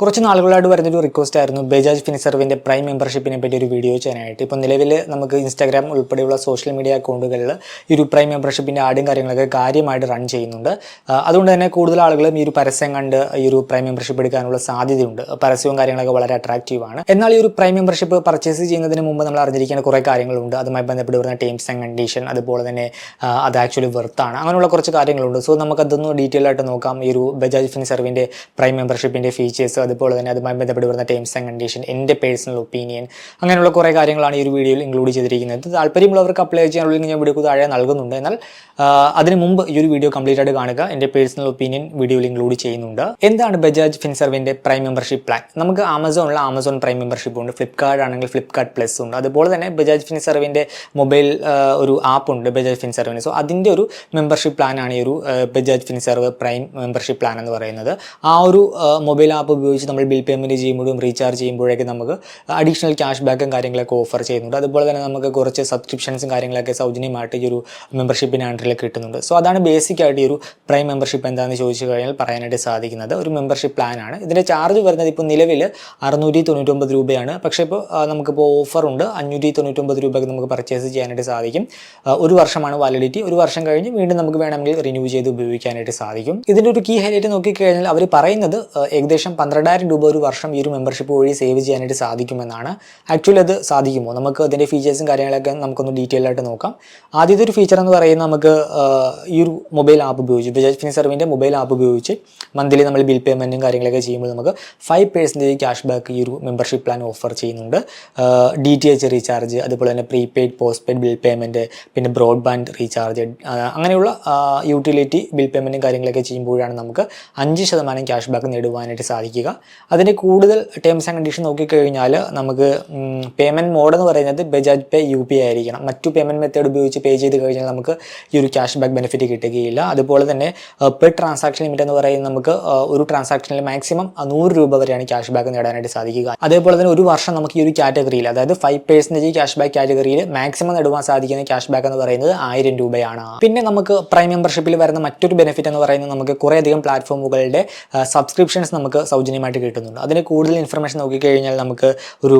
കുറച്ച് നാളുകളായിട്ട് വരുന്നൊരു റിക്വസ്റ്റ് ആയിരുന്നു ബജാജ് ഫിനിസർവിന്റെ പ്രൈം മെമ്പർഷിപ്പിനെ പറ്റി ഒരു വീഡിയോ ചെയ്യാനായിട്ട്. ഇപ്പോൾ നിലവിൽ നമുക്ക് ഇൻസ്റ്റാഗ്രാം ഉൾപ്പെടെയുള്ള സോഷ്യൽ മീഡിയ അക്കൗണ്ടുകളിൽ ഈ ഒരു പ്രൈം മെമ്പർഷിപ്പിന്റെ ആടും കാര്യങ്ങളൊക്കെ കാര്യമായിട്ട് റൺ ചെയ്യുന്നുണ്ട്. അതുകൊണ്ട് തന്നെ കൂടുതൽ ആളുകളും ഈ ഒരു പരസ്യം കണ്ട് ഈ ഒരു പ്രൈം മെമ്പർഷിപ്പ് എടുക്കാനുള്ള സാധ്യതയുണ്ട്. പരസ്യവും കാര്യങ്ങളൊക്കെ വളരെ അട്രാക്റ്റീവ് ആണ്. എന്നാൽ ഈ ഒരു പ്രൈം മെമ്പർഷിപ്പ് പർച്ചേസ് ചെയ്യുന്നതിന് മുമ്പ് നമ്മൾ അറിഞ്ഞിരിക്കേണ്ട കുറേ കാര്യങ്ങളുണ്ട്. അതുമായി ബന്ധപ്പെട്ട് വരുന്ന ടേംസ് ആൻഡ് കണ്ടീഷൻ അതുപോലെ തന്നെ അത് ആക്ച്വലി വെർത്താണ് അങ്ങനെയുള്ള കുറച്ച് കാര്യങ്ങളുണ്ട്. സോ നമുക്കതൊന്ന് ഡീറ്റെയിൽ ആയിട്ട് നോക്കാം. ഈ ഒരു ബജാജ് ഫിൻസർവിന്റെ പ്രൈം മെമ്പർഷിപ്പിന്റെ ഫീച്ചേഴ്സ് അതുപോലെ തന്നെ അതുമായി ബന്ധപ്പെട്ട് വരുന്ന ടേംസ് ആൻഡ് കണ്ടീഷൻ എന്റെ പേഴ്സണൽ ഒപ്പീനിയൻ അങ്ങനെയുള്ള കുറേ കാര്യങ്ങളാണ് ഈ ഒരു വീഡിയോയിൽ ഇൻക്ലൂഡ് ചെയ്തിരിക്കുന്നത്. താല്പര്യമുള്ളവർക്ക് അപ്ലൈ ചെയ്യാനുള്ള ലിങ്ക് ഞാൻ വീഡിയോക്ക് താഴെ നൽകുന്നുണ്ട്. എന്നാൽ അതിന് മുമ്പ് ഈ ഒരു വീഡിയോ കംപ്ലീറ്റ് ആയിട്ട് കാണുക. എന്റെ പേഴ്സണൽ ഒപ്പീനിയൻ വീഡിയോയിൽ ഇൻക്ലൂഡ് ചെയ്യുന്നുണ്ട്. എന്താണ് ബജാജ് ഫിൻസർവിന്റെ പ്രൈം മെമ്പർഷിപ്പ് പ്ലാൻ നമുക്ക് ആമസോണിൽ ആമസോൺ പ്രൈം മെമ്പർഷിപ്പ് ഉണ്ട്. ഫ്ലിപ്കാർട്ട് ആണെങ്കിൽ ഫ്ലിപ്കാർട്ട് പ്ലസ് ഉണ്ട്. അതുപോലെ തന്നെ ബജാജ് ഫിൻസർവിന്റെ മൊബൈൽ ഒരു ആപ്പ് ഉണ്ട് ബജാജ് ഫിൻസർവിന് സോ അതിന്റെ ഒരു മെമ്പർഷിപ്പ് പ്ലാനാണ് ഈ ഒരു Bajaj Finserv prime membership plan എന്ന് പറയുന്നത്. ആ ഒരു മൊബൈൽ ആപ്പ് ഉപയോഗിച്ച് നമ്മൾ ബിൽ പേയ്മെന്റ് ചെയ്യുമ്പോഴും റീചാർജ് ചെയ്യുമ്പോഴൊക്കെ നമുക്ക് അഡീഷണൽ ക്യാഷ് ബാക്കും കാര്യങ്ങളൊക്കെ ഓഫർ ചെയ്യുന്നുണ്ട്. അതുപോലെ തന്നെ നമുക്ക് കുറച്ച് സബ്സ്ക്രിപ്ഷൻസും കാര്യങ്ങളൊക്കെ സൗജന്യമായിട്ട് ഈ ഒരു മെമ്പർഷിപ്പിന്റെ അണ്ടറിൽ കിട്ടുന്നുണ്ട്. സോ അതാണ് ബേസിക് ആയിട്ട് ഈ ഒരു പ്രൈം മെമ്പർഷിപ്പ് എന്താണെന്ന് ചോദിച്ചു കഴിഞ്ഞാൽ പറയാനായിട്ട് സാധിക്കുന്നത്. ഒരു മെമ്പർഷിപ്പ് പ്ലാനാണ് ഇതിന്റെ ചാർജ് വരുന്നത് ഇപ്പോൾ നിലവിൽ അറുന്നൂറ്റി തൊണ്ണൂറ്റൊമ്പത് രൂപയാണ്. പക്ഷേ ഇപ്പോൾ നമുക്കിപ്പോൾ ഓഫർ ഉണ്ട്. അഞ്ഞൂറ്റി തൊണ്ണൂറ്റൊമ്പത് രൂപയ്ക്ക് നമുക്ക് പർച്ചേസ് ചെയ്യാനായിട്ട് സാധിക്കും. ഒരു വർഷമാണ് വാലിഡിറ്റി ഒരു വർഷം കഴിഞ്ഞ് വീണ്ടും നമുക്ക് വേണമെങ്കിൽ റിന്യൂ ചെയ്ത് ഉപയോഗിക്കാനായിട്ട് സാധിക്കും. ഇതിന്റെ ഒരു കീ ഹൈലൈറ്റ് നോക്കിക്കഴിഞ്ഞാൽ അവർ പറയുന്നത് ഏകദേശം ഏകദേശം പന്ത്രണ്ടായിരം രൂപ ഒരു വർഷം ഈ ഒരു മെമ്പർഷിപ്പ് വഴി സേവ് ചെയ്യാനായിട്ട് സാധിക്കുമെന്നാണ്. ആക്ച്വലി അത് സാധിക്കുമോ? നമുക്ക് അതിന്റെ ഫീച്ചേഴ്സും കാര്യങ്ങളൊക്കെ നമുക്കൊന്ന് ഡീറ്റെയിൽ ആയിട്ട് നോക്കാം. ആദ്യത്തെ ഒരു ഫീച്ചർ എന്ന് പറയുന്നത് നമുക്ക് ഈ ഒരു മൊബൈൽ ആപ്പ് ഉപയോഗിച്ച് ബജാജ് ഫിനിസർവിന്റെ മൊബൈൽ ആപ്പ് ഉപയോഗിച്ച് മന്ത്ലി നമ്മൾ ബിൽ പേയ്മെന്റും കാര്യങ്ങളൊക്കെ ചെയ്യുമ്പോൾ നമുക്ക് ഫൈവ് പേഴ്സന്റേജ് ക്യാഷ് ബാക്ക് ഈ ഒരു മെമ്പർഷിപ്പ് പ്ലാൻ ഓഫർ ചെയ്യുന്നുണ്ട്. ഡി ടി എച്ച് റീചാർജ് അതുപോലെ തന്നെ prepaid post paid bill payment പിന്നെ ബ്രോഡ്ബാൻഡ് റീചാർജ് അങ്ങനെയുള്ള യൂട്ടിലിറ്റി ബിൽ പേയ്മെന്റും കാര്യങ്ങളൊക്കെ ചെയ്യുമ്പോഴാണ് നമുക്ക് അഞ്ച് ശതമാനം ക്യാഷ് ബാക്ക് നേടുവാനായിട്ട് സാധിക്കുക. അതിന്റെ കൂടുതൽ ടേംസ് ആൻഡ് കണ്ടീഷൻ നോക്കിക്കഴിഞ്ഞാൽ നമുക്ക് പേയ്മെന്റ് മോഡ് എന്ന് പറയുന്നത് ബജാജ് പേ യു പി ആയിരിക്കണം. മറ്റു പേയ്മെന്റ് മെത്തേഡ് ഉപയോഗിച്ച് പേ ചെയ്ത് കഴിഞ്ഞാൽ നമുക്ക് ഈ ഒരു ക്യാഷ് ബാക്ക് ബെനിഫിറ്റ് കിട്ടുകയില്ല. അതുപോലെ തന്നെ പെർ ട്രാൻസാക്ഷൻ ലിമിറ്റ് എന്ന് പറയുന്നത് നമുക്ക് ഒരു ട്രാൻസാക്ഷനിൽ മാക്സിമം നൂറ് രൂപ വരെയാണ് ക്യാഷ് ബാക്ക് നേടാനായിട്ട് സാധിക്കുക. അതേപോലെ തന്നെ ഒരു വർഷം നമുക്ക് ഈ ഒരു കാറ്റഗറിയിൽ അതായത് ഫൈവ് പേഴ്സന്റേജ് ക്യാഷ് ബാക്ക് കാറ്റഗറിയിൽ മാക്സിമം നേടുവാൻ സാധിക്കുന്ന ക്യാഷ് ബാക്ക് എന്ന് പറയുന്നത് ആയിരം രൂപയാണ്. പിന്നെ നമുക്ക് പ്രൈം മെമ്പർഷിപ്പിൽ വരുന്ന മറ്റൊരു ബെനിഫിറ്റ് എന്ന് പറയുന്നത് നമുക്ക് കുറേയധികം പ്ലാറ്റ്ഫോമുകളുടെ സബ്സ്ക്രിപ്ഷൻസ് നമുക്ക് സൗജന്യമായിട്ട് കിട്ടുന്നുണ്ട്. അതിന് കൂടുതൽ ഇൻഫർമേഷൻ നോക്കിക്കഴിഞ്ഞാൽ നമുക്ക് ഒരു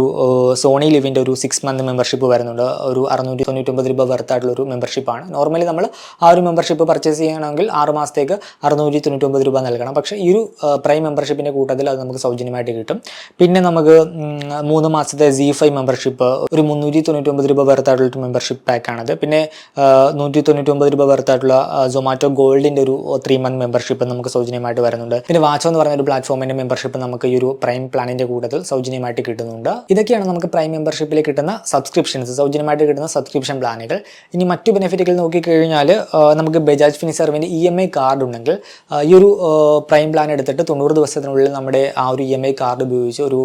സോണി ലിവിന്റെ ഒരു സിക്സ് മന്ത് മെമ്പർഷിപ്പ് വരുന്നുണ്ട്. ഒരു അറുന്നൂറ്റി തൊണ്ണൂറ്റൊമ്പത് രൂപ വർത്തായിട്ടുള്ള ഒരു മെമ്പർഷിപ്പാണ് നോർമലി നമ്മൾ ആ ഒരു മെമ്പർഷിപ്പ് പർച്ചേസ് ചെയ്യണമെങ്കിൽ ആറ് മാസത്തേക്ക് അറുന്നൂറ്റി തൊണ്ണൂറ്റൊമ്പത് രൂപ നൽകണം. പക്ഷേ ഈ ഒരു പ്രൈം മെമ്പർഷിപ്പിന്റെ കൂട്ടത്തിൽ അത് നമുക്ക് സൗജന്യമായിട്ട് കിട്ടും. പിന്നെ നമുക്ക് മൂന്ന് മാസത്തെ സി ഫൈവ് മെമ്പർഷിപ്പ് ഒരു മുന്നൂറ്റി തൊണ്ണൂറ്റൊമ്പത് രൂപ വർത്തായിട്ടുള്ള ഒരു മെമ്പർഷിപ്പ് പാക്കാണത് പിന്നെ നൂറ്റി തൊണ്ണൂറ്റൊമ്പത് രൂപ വർത്തായിട്ടുള്ള സൊമാറ്റോ ഗോൾഡിന്റെ ഒരു ത്രീ മന്ത് മെമ്പർഷിപ്പ് നമുക്ക് സൗജന്യമായിട്ട് വരുന്നുണ്ട്. പിന്നെ വാച്ചോ എന്ന് പറഞ്ഞ ഒരു പ്ലാറ്റ്ഫോമിന്റെ മെമ്പർഷിപ്പ് നമുക്ക് ഈ ഒരു പ്രൈം പ്ലാനിന്റെ കൂടുതൽ സൗജന്യമായിട്ട് കിട്ടുന്നുണ്ട്. ഇതൊക്കെയാണ് നമുക്ക് പ്രൈം മെമ്പർഷിപ്പിൽ കിട്ടുന്ന സബ്സ്ക്രിപ്ഷൻസ് സൗജന്യമായിട്ട് കിട്ടുന്ന സബ്സ്ക്രിപ്ഷൻ പ്ലാനുകൾ ഇനി മറ്റു ബെനിഫിറ്റുകൾ നോക്കിക്കഴിഞ്ഞാൽ കഴിഞ്ഞാൽ നമുക്ക് ബജാജ് ഫിനിസർവിന്റെ ഇ എം ഐ കാർഡ് ഉണ്ടെങ്കിൽ ഈ ഒരു പ്രൈം പ്ലാൻ എടുത്തിട്ട് തൊണ്ണൂറ് ദിവസത്തിനുള്ളിൽ നമ്മുടെ ആ ഒരു ഇ എം ഐ കാർഡ് ഉപയോഗിച്ച് ഒരു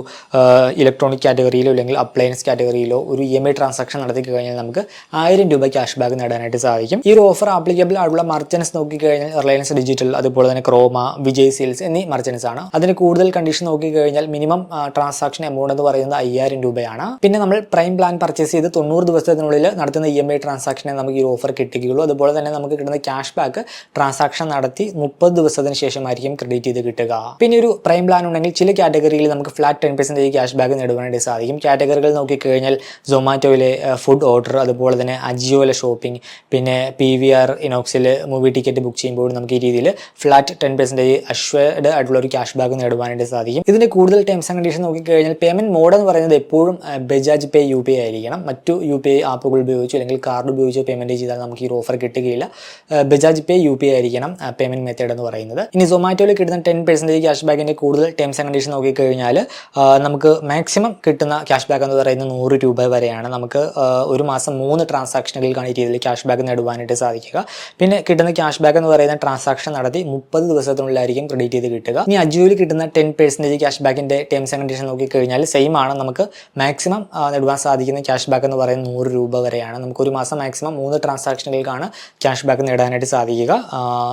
ഇലക്ട്രോണിക് കാറ്റഗറിയിലോ അല്ലെങ്കിൽ അപ്ലയൻസ് കാറ്റഗറിയിലോ ഒരു ഇ എം ഐ ട്രാൻസാക്ഷൻ നടത്തി കഴിഞ്ഞാൽ നമുക്ക് ആയിരം രൂപ ക്യാഷ് ബാക്ക് നേടാനായിട്ട് സാധിക്കും. ഈ ഒരു ഓഫർ ആപ്ലിക്കബിൾ ആയിട്ടുള്ള മർച്ചൻസ് നോക്കിക്കഴിഞ്ഞാൽ റിലയൻസ് ഡിജിറ്റൽ അതുപോലെ തന്നെ ക്രോമ വിജയ് സെയിൽസ് എന്നീ മർച്ചൻസ് ആണ്. അതിന് കൂടുതൽ കണ്ടീഷൻ നോക്കി കഴിഞ്ഞാൽ മിനിമം ട്രാൻസാക്ഷൻ എമൗണ്ട് എന്ന് പറയുന്നത് അയ്യായിരം രൂപയാണ്. പിന്നെ നമ്മൾ പ്രൈം പ്ലാൻ പർച്ചേസ് ചെയ്ത് തൊണ്ണൂറ് ദിവസത്തിനുള്ളിൽ നടത്തുന്ന ഇ എം ഐ ട്രാൻസാക്ഷനെ നമുക്ക് ഈ ഓഫർ കിട്ടുകയുള്ളൂ അതുപോലെ തന്നെ നമുക്ക് കിട്ടുന്ന ക്യാഷ് ബാക്ക് ട്രാൻസാക്ഷൻ നടത്തി മുപ്പത് ദിവസത്തിന് ശേഷമായിരിക്കും ക്രെഡിറ്റ് ചെയ്ത് കിട്ടുക. പിന്നെ ഒരു പ്രൈം പ്ലാൻ ഉണ്ടെങ്കിൽ ചില കാറ്റഗറിയിൽ നമുക്ക് flat ten percentage cash back നേടുവാനായിട്ട് സാധിക്കും. കാറ്റഗറികൾ നോക്കിക്കഴിഞ്ഞാൽ സൊമാറ്റോയിലെ ഫുഡ് ഓർഡർ അതുപോലെ തന്നെ അജിയോയിലെ ഷോപ്പിംഗ് പിന്നെ പി വി ആർ ഇനോക്സിൽ മൂവി ടിക്കറ്റ് ബുക്ക് ചെയ്യുമ്പോൾ നമുക്ക് ഈ രീതിയിൽ ഫ്ലാറ്റ് ടെൻ പെർസെന്റേജ് അഷ്വേർഡ് ആയിട്ടുള്ള ഒരു ക്യാഷ് ബാക്ക് നേടുവാനായിട്ട് സാധിക്കും. ഇതിന്റെ കൂടുതൽ ടേംസ് ആൻഡ് കണ്ടീഷൻ നോക്കിക്കഴിഞ്ഞാൽ പേയ്മെന്റ് മോഡ് എന്ന് പറയുന്നത് എപ്പോഴും Bajaj pay U P I ആയിരിക്കണം. മറ്റു യു പി ഐ ആപ്പുകൾ ഉപയോഗിച്ചോ അല്ലെങ്കിൽ കാർഡ് ഉപയോഗിച്ചോ പേയ്മെന്റ് ചെയ്താൽ നമുക്ക് ഈ ഓഫർ കിട്ടുകയില്ല. Bajaj pay U P I ആയിരിക്കണം പേയ്മെന്റ് മെത്തേഡ് എന്ന് പറയുന്നത്. ഇനി സൊമാറ്റോയിൽ കിട്ടുന്ന ടെൻ പെർസെന്റേജ് ക്യാഷ് ബാക്കിന്റെ കൂടുതൽ ടേംസ് ആൻഡ് കണ്ടീഷൻ നോക്കിക്കഴിഞ്ഞാൽ കഴിഞ്ഞാൽ നമുക്ക് മാക്സിമം കിട്ടുന്ന ക്യാഷ് ബാക്ക് എന്ന് പറയുന്നത് നൂറ് രൂപ വരെയാണ്. നമുക്ക് ഒരു മാസം മൂന്ന് ട്രാൻസാക്ഷനുകൾക്കാണ് ഈ രീതിയിൽ ക്യാഷ് ബാക്ക് നേടുവാനായിട്ട് സാധിക്കുക. പിന്നെ കിട്ടുന്ന ക്യാഷ് ബാക്ക് എന്ന് പറയുന്ന ട്രാൻസാക്ഷൻ നടത്തി മുപ്പത് ദിവസത്തിനുള്ളിലായിരിക്കും ക്രെഡിറ്റ് ചെയ്ത് കിട്ടുക. ഇനി അജിയോയിൽ കിട്ടുന്ന ടെൻ പെർസെന്റേജ് ക്യാഷ് ബാക്കിന്റെ ടേംസ് ആൻഡ് കണ്ടീഷൻ നോക്കിക്കഴിഞ്ഞാൽ സെയിം ആണ്. നമുക്ക് മാക്സിമം നേടുവാൻ സാധിക്കുന്ന ക്യാഷ് ബാക്ക് എന്ന് പറയുന്നത് നൂറ് രൂപ വരെയാണ്. നമുക്ക് ഒരു മാസം മാക്സിമം മൂന്ന് ട്രാൻസാക്ഷനുകൾക്കാണ് ക്യാഷ് ബാക്ക് നേടാനായിട്ട് സാധിക്കുക.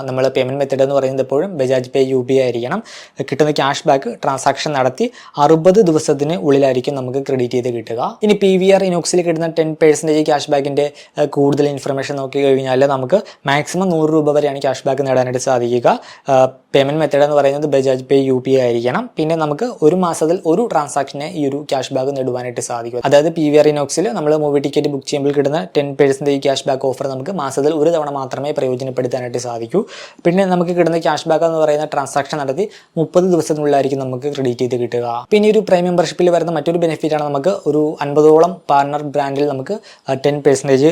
നമ്മൾ പേയ്മെന്റ് മെത്തേഡ് എന്ന് പറയുന്നത് എപ്പോഴും ബജാജ് പേ യു പി ആയിരിക്കണം. കിട്ടുന്ന ക്യാഷ് ബാക്ക് ട്രാൻസാക്ഷൻ നടത്തി അറുപത് ദിവസത്തിന് ഉള്ളിലായിരിക്കും നമുക്ക് ക്രെഡിറ്റ് ചെയ്ത് കിട്ടുക. ഇനി പി വി ആർ ഇനോക്സിൽ കിട്ടുന്ന ടെൻ പെർസെന്റേജ് ക്യാഷ് ബാക്കിന്റെ കൂടുതൽ ഇൻഫർമേഷൻ നോക്കി കഴിഞ്ഞാൽ നമുക്ക് മാക്സിമം നൂറ് രൂപ വരെയാണ് ക്യാഷ് ബാക്ക് നേടാനായിട്ട് സാധിക്കുക. പേയ്മെന്റ് മെത്തേഡ് എന്ന് പറയുന്നത് ബജാജ് പേ യു പി ആയിരിക്കണം പിന്നെ നമുക്ക് ഒരു മാസത്തിൽ ഒരു ട്രാൻസാക്ഷനെ ഈ ഒരു ക്യാഷ് ബാക്ക് നേടുവാനായിട്ട് സാധിക്കും. അതായത് പി വി ആർ ഇനോക്സിൽ നമ്മൾ മൂവി ടിക്കറ്റ് ബുക്ക് ചെയ്യുമ്പോൾ കിട്ടുന്ന ten percentage cash back offer നമുക്ക് മാസത്തിൽ ഒരു തവണ മാത്രമേ പ്രയോജനപ്പെടുത്താനായിട്ട് സാധിക്കൂ. പിന്നെ നമുക്ക് കിട്ടുന്ന ക്യാഷ് ബാക്ക് എന്ന് പറയുന്ന ട്രാൻസാക്ഷൻ നടത്തി മുപ്പത് ദിവസത്തിനുള്ളിലായിരിക്കും നമുക്ക് ക്രെഡിറ്റ് ചെയ്ത് കിട്ടുക. പിന്നെ ഒരു പ്രൈം മെമ്പർഷിപ്പിൽ വരുന്ന മറ്റൊരു ബെനിഫിറ്റ് ആണ് നമുക്ക് ഒരു അൻപതോളം പാർട്ണർ ബ്രാൻഡിൽ നമുക്ക് ടെൻ പെർസെന്റേജ്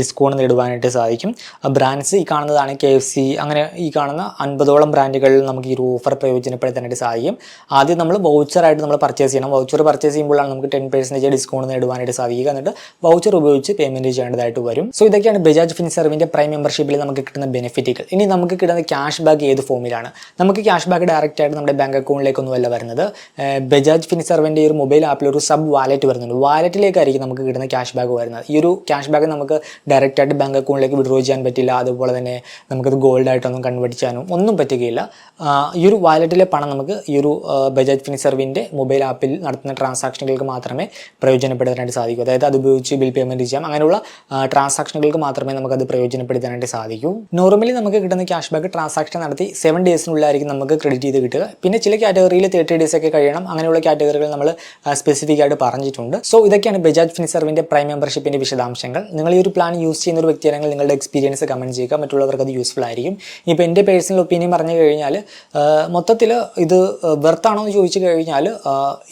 ഡിസ്കൗണ്ട് നേടുവാനായിട്ട് സാധിക്കും. ബ്രാൻഡ്സ് ഈ കാണുന്നതാണ് കെ എഫ് സി അങ്ങനെ ഈ കാണുന്ന അൻപതോളം ബ്രാൻഡുകളിൽ നമുക്ക് ഈ ഒരു ഓഫർ പ്രയോജനപ്പെടുത്താനായിട്ട് സാധിക്കും. ആദ്യം നമ്മൾ വൗച്ചറായിട്ട് നമ്മൾ പർച്ചേസ് ചെയ്യണം. വൗച്ചർ പർച്ചേസ് ചെയ്യുമ്പോഴാണ് നമുക്ക് ടെൻ പെർസെന്റേജ് ഡിസ്കൗണ്ട് നേടുവാനായിട്ട് സാധിക്കുക. എന്നിട്ട് വൗച്ചർ ഉപയോഗിച്ച് പേയ്മെന്റ് ചെയ്യേണ്ടതായിട്ട് വരും. സോ ഇതൊക്കെയാണ് ബജാജ് ഫിൻസർവിന്റെ പ്രൈം മെമ്പർഷിപ്പിൽ നമുക്ക് കിട്ടുന്ന ബെനിഫിറ്റുകൾ ഇനി നമുക്ക് കിട്ടുന്ന ക്യാഷ് ബാക്ക് ഏത് ഫോമിലാണ് നമുക്ക് ക്യാഷ് ബാക്ക് ഡയറക്റ്റ് ആയിട്ട് നമ്മുടെ ബാങ്ക് അക്കൗണ്ടിലേക്കൊന്നുമല്ല വരുന്നത്. ബജാജ് ഫിൻസർവിന്റെ ഒരു മൊബൈൽ ആപ്പിൽ ഒരു സബ് വാലറ്റ് വരുന്നുണ്ട്. വാലറ്റിലേക്കായിരിക്കും നമുക്ക് കിട്ടുന്ന ക്യാഷ് ബാക്ക് വരുന്നത്. ഈ ഒരു ക്യാഷ് ബാക്ക് നമുക്ക് ഡയറക്റ്റ് ആയിട്ട് ബാങ്ക് അക്കൗണ്ടിലേക്ക് വിഡ്രോ ചെയ്യാൻ പറ്റില്ല. അതുപോലെ തന്നെ നമുക്കത് ഗോൾഡായിട്ടൊന്നും കൺവേർട്ട് ചെയ്യാനും ഒന്നും പറ്റുകയില്ല. ഈ ഒരു വാലറ്റിലെ പണം നമുക്ക് ഈ ഒരു ബജാജ് ഫിൻസർവിന്റെ മൊബൈൽ ആപ്പിൽ നടത്തുന്ന ട്രാൻസാക്ഷനുകൾക്ക് മാത്രമേ പ്രയോജനപ്പെടുത്താനായിട്ട് സാധിക്കൂ. അതായത് അത് ഉപയോഗിച്ച് ബിൽ പേയ്മെന്റ് ചെയ്യാം. അങ്ങനെയുള്ള ട്രാൻസാക്ഷനുകൾക്ക് മാത്രമേ നമുക്കത് പ്രയോജനപ്പെടുത്താനായിട്ട് സാധിക്കൂ. നോർമലി നമുക്ക് കിട്ടുന്ന ക്യാഷ് ബാക്ക് ട്രാൻസാക്ഷൻ നടത്തി സെവൻ ഡേയ്സിനുള്ളിലായിരിക്കും നമുക്ക് ക്രെഡിറ്റ് ചെയ്ത് കിട്ടുക. പിന്നെ ചില കാറ്റഗറിയിൽ തേർട്ടി ഡേയ്സ് ഒക്കെ കഴിയണം. അങ്ങനെയുള്ള കാറ്റഗറികൾ നമ്മൾ സ്പെസിഫിക് ആയിട്ട് പറഞ്ഞിട്ടുണ്ട്. സോ ഇതൊക്കെയാണ് ബജാജ് ഫിൻസർവിന്റെ പ്രൈം മെമ്പർഷിപ്പിന്റെ വിശദാംശങ്ങൾ. നിങ്ങൾ ഈ ഒരു പ്ലാൻ യൂസ് ചെയ്യുന്ന ഒരു വ്യക്തിയാണെങ്കിൽ നിങ്ങളുടെ എക്സ്പീരിയൻസ് കമന്റ് ചെയ്യുക. മറ്റുള്ളവർക്ക് അത് യൂസ്ഫുൾ ആയിരിക്കും. ഇപ്പോൾ എന്റെ പേഴ്സണൽ ഒപ്പീനിയൻ പറഞ്ഞു കഴിഞ്ഞാൽ മൊത്തത്തിൽ ഇത് വെർത്താണോ എന്ന് ചോദിച്ചു കഴിഞ്ഞാൽ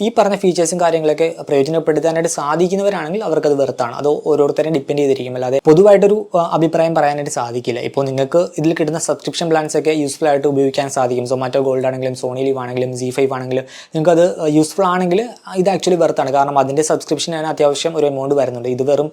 ഈ പറഞ്ഞ ഫീച്ചേഴ്സും കാര്യങ്ങളൊക്കെ പ്രയോജനപ്പെടുത്താനായിട്ട് സാധിക്കുന്നവരാണെങ്കിൽ അവർക്കത് വെർത്താണ്. അത് ഓരോരുത്തരെ ഡിപ്പെൻഡ് ചെയ്തിരിക്കും. അല്ലാതെ പൊതുവായിട്ടൊരു അഭിപ്രായം പറയാനായിട്ട് സാധിക്കില്ല. ഇപ്പോൾ നിങ്ങൾക്ക് ഇതിൽ കിട്ടുന്ന സബ്സ്ക്രിപ്ഷൻ പ്ലാൻസ് ഒക്കെ യൂസ്ഫുൾ ആയിട്ട് ഉപയോഗിക്കാൻ സാധിക്കും. സൊമാറ്റോ ഗോൾഡ് ആണെങ്കിലും സോണി ലീവ് ആണെങ്കിലും ജി ഫൈവ് ആണെങ്കിലും നിങ്ങൾക്ക് അത് യൂസ്ഫുൾ ആണെങ്കിൽ ഇത് ആക്ച്വലി വെർത്താണ്. കാരണം അതിന്റെ സബ്സ്ക്രിപ്ഷൻ ആണ് അത്യാവശ്യം ഒരു എമൗണ്ട് വരുന്നുണ്ട്. ഇത് വെറും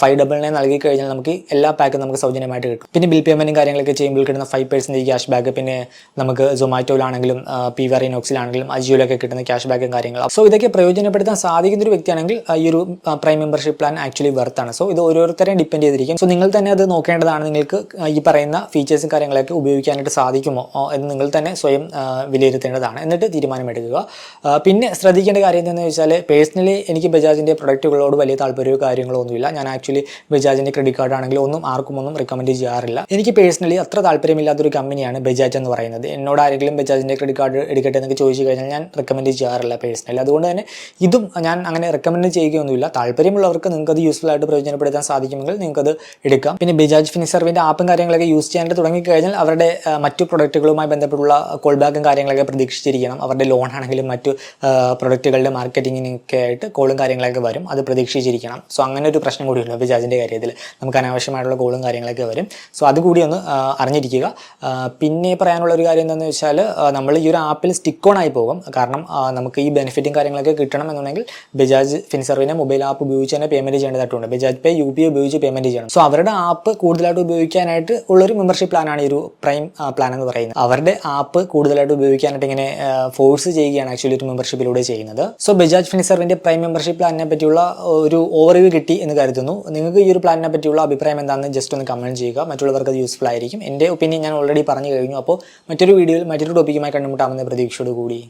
ഫൈവ് ഡബിൾ നയൻ നൽകി കഴിഞ്ഞാൽ നമുക്ക് എല്ലാ പാക്കും നമുക്ക് സൗജന്യമായിട്ട് കിട്ടും. പിന്നെ ബിൽ പേയ്മെന്റും കാര്യങ്ങളൊക്കെ ചെയ്യുമ്പോൾ കിട്ടുന്ന ഫൈവ് പെർസെന്റേജ് ക്യാഷ് ബാക്ക് പിന്നെ നമുക്ക് സൊമാറ്റോയിലാണെങ്കിലും പി വി നോക്സിലാണെങ്കിലും അജിയോയിലൊക്കെ കിട്ടുന്ന ക്യാഷ് ബാക്കും കാര്യങ്ങളും. സോ ഇതൊക്കെ പ്രയോജനപ്പെടുത്താൻ സാധിക്കുന്ന ഒരു വ്യക്തിയാണെങ്കിൽ ഈ ഒരു പ്രൈം മെമ്പർഷിപ്പ് പ്ലാൻ ആക്ച്വലി വെർത്താണ് സോ ഇത് ഓരോരുത്തരെയും ഡിപ്പെൻഡ് ചെയ്തിരിക്കും. സോ നിങ്ങൾ തന്നെ അത് നോക്കേണ്ടതാണ്. നിങ്ങൾക്ക് ഈ പറയുന്ന ഫീച്ചേഴ്സും കാര്യങ്ങളൊക്കെ ഉപയോഗിക്കാനായിട്ട് സാധിക്കുമോ എന്ന് നിങ്ങൾ തന്നെ സ്വയം വിലയിരുത്തേണ്ടതാണ്. എന്നിട്ട് തീരുമാനമെടുക്കുക. പിന്നെ ശ്രദ്ധിക്കേണ്ട കാര്യം എന്താണെന്ന് വെച്ചാൽ പേഴ്സണലി എനിക്ക് ബജാജിന്റെ പ്രൊഡക്റ്റുകളോട് വലിയ താല്പര്യമോ കാര്യങ്ങളോ ഒന്നുമില്ല. ഞാൻ ആക്ച്വലി ബജാജിന്റെ ക്രെഡിറ്റ് കാർഡ് ആണെങ്കിലും ഒന്നും ആർക്കും ഒന്നും റെക്കമെൻഡ് ചെയ്യാറില്ല. എനിക്ക് പേഴ്സണലി അത്ര താല്പര്യമില്ലാത്തൊരു കമ്പനിയാണ് ബജാജ് എന്ന് പറയുന്നത്. എന്നോട് ആരെങ്കിലും ബജാജിന്റെ ക്രെഡിറ്റ് കാർഡ് എടുക്കട്ടെ എന്നൊക്കെ ചോദിച്ചു കഴിഞ്ഞാൽ ഞാൻ റെക്കമെൻഡ് ചെയ്യാറില്ല പേഴ്സണലി അതുകൊണ്ട് തന്നെ ഇതും ഞാൻ അങ്ങനെ റെക്കമെൻഡ് ചെയ്യുകയൊന്നുമില്ല. താല്പര്യമുള്ളവർക്ക് നിങ്ങൾക്ക് അത് യൂസ്ഫുൾ ആയിട്ട് പ്രയോജനപ്പെടുത്താൻ സാധിക്കുമെങ്കിൽ നിങ്ങൾക്കത് എടുക്കാം. പിന്നെ ബജാജ് ഫിനിസർവിന്റെ ആപ്പും കാര്യങ്ങളൊക്കെ യൂസ് ചെയ്യാനായിട്ട് തുടങ്ങിക്കഴിഞ്ഞാൽ അവരുടെ മറ്റു പ്രൊഡക്റ്റുകളുമായി ബന്ധപ്പെട്ടുള്ള കോൾ ബാക്കും കാര്യങ്ങളൊക്കെ പ്രതീക്ഷിച്ചിരിക്കണം. അവരുടെ ലോൺ ആണെങ്കിലും മറ്റു പ്രൊഡക്റ്റുകളുടെ മാർക്കറ്റിങ്ങിനൊക്കെ ആയിട്ട് കോളും കാര്യങ്ങളൊക്കെ വരും. അത് പ്രതീക്ഷിച്ചിരിക്കണം. സോ അങ്ങനെ ഒരു പ്രശ്നം കൂടിയുണ്ട് ബജാജിന്റെ കാര്യത്തിൽ നമുക്ക് അനാവശ്യമായിട്ടുള്ള കോളും കാര്യങ്ങളൊക്കെ വരും. സോ അതുകൂടി ഒന്ന് അറിഞ്ഞിരിക്കുക. പിന്നെ പറയാനുള്ള ഒരു കാര്യം എന്താണെന്ന് വെച്ചാൽ നമ്മൾ ഈ ഒരു ആപ്പിൽ സ്റ്റിക്ക് ഓൺ ആയി പോകും. കാരണം നമുക്ക് ഈ ബെനിഫിറ്റും കാര്യങ്ങളൊക്കെ കിട്ടണം എന്നുണ്ടെങ്കിൽ ബജാജ് ഫിൻസർവിനെ മൊബൈൽ ആപ്പ് ഉപയോഗിച്ച് തന്നെ പേയ്മെന്റ് ചെയ്യേണ്ടതായിട്ടുണ്ട് ബജാജ് പേ യു പി ഉപയോഗിച്ച് പേയ്മെന്റ് ചെയ്യണം. സോ അവരുടെ ആപ്പ് കൂടുതലായിട്ട് ഉപയോഗിക്കാനായിട്ട് ഉള്ളൊരു മെമ്പർഷിപ്പ് പ്ലാനാണ് ഈ ഒരു പ്രൈം പ്ലാൻ എന്ന് പറയുന്നത്. അവരുടെ ആപ്പ് കൂടുതലായിട്ട് ഉപയോഗിക്കാനായിട്ട് ഇങ്ങനെ ഫോഴ്സ് ചെയ്യുകയാണ് ആക്ച്വലി ഒരു മെമ്പർഷിപ്പിലൂടെ ചെയ്യുന്നത്. സോ ബജാജ് ഫിൻസർവിന്റെ പ്രൈം മെമ്പർഷിപ്പ് പ്ലാനിനെ പറ്റിയുള്ള ഒരു ഓവർവ്യൂ കിട്ടി എന്ന് കരുതുന്നു. നിങ്ങൾക്ക് ഈ ഒരു പ്ലാനിനെ പറ്റിയുള്ള അഭിപ്രായം എന്താണെന്ന് ജസ്റ്റ് ഒന്ന് കമന്റ് ചെയ്യുക. മറ്റുള്ളവർക്ക് അത് യൂസ്ഫുൾ ആയിരിക്കും. എന്റെ ഒപ്പീനിയൻ ഞാൻ ഓൾറെഡി പറഞ്ഞു കഴിഞ്ഞു. അപ്പോൾ മറ്റൊരു വീഡിയോയിൽ മറ്റൊരു ടോപ്പിക്കുമായി കണ്ടുമുട്ടാമെന്ന দিক শুরু করি।